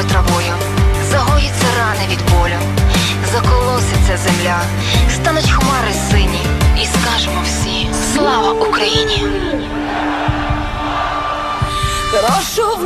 заростуть травою, загоїться рани від болю, заколоситься земля, стануть хмари сині, і скажемо всі Слава Україні! Прошу в